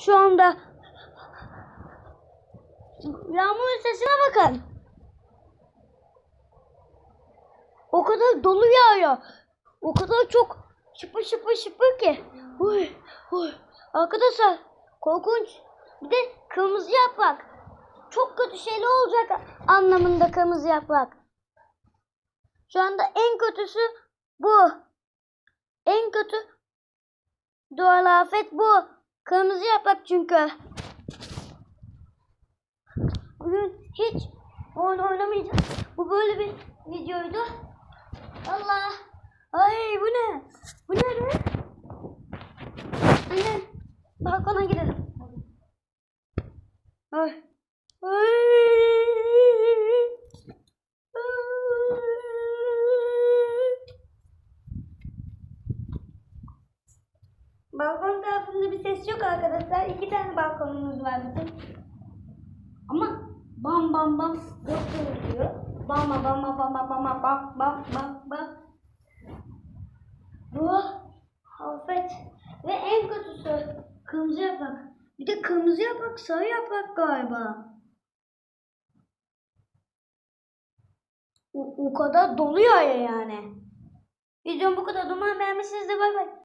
Şu anda yağmurun sesine bakın. O kadar dolu yağıyor. O kadar çok şıpır şıpır şıpır ki. Uy, uy. Arkadaşlar korkunç. Bir de kırmızı yaprak. Çok kötü şeyler olacak anlamında kırmızı yaprak. Şu anda en kötüsü bu. En kötü doğal afet bu. Kırmızı yaprak çünkü. Bugün hiç oyun oynamayacağım. Bu böyle bir videoydu. Allah. Ay bu ne? Bu ne be? Anne balkona gidelim. Ay. Ay. Balkon tarafında bir ses yok arkadaşlar. İki tane balkonumuz var bizim. Ama bam bam bam yok diyor. Bam bam bam bam bam bam bam bam bam bam. Bu afet. Ve en kötüsü kırmızı yaprak. Bir de kırmızı yaprak sarı yaprak galiba. O, o kadar doluyor ya yani. Videom bu kadar. Umarım beğenmişsinizdir. Bay bay.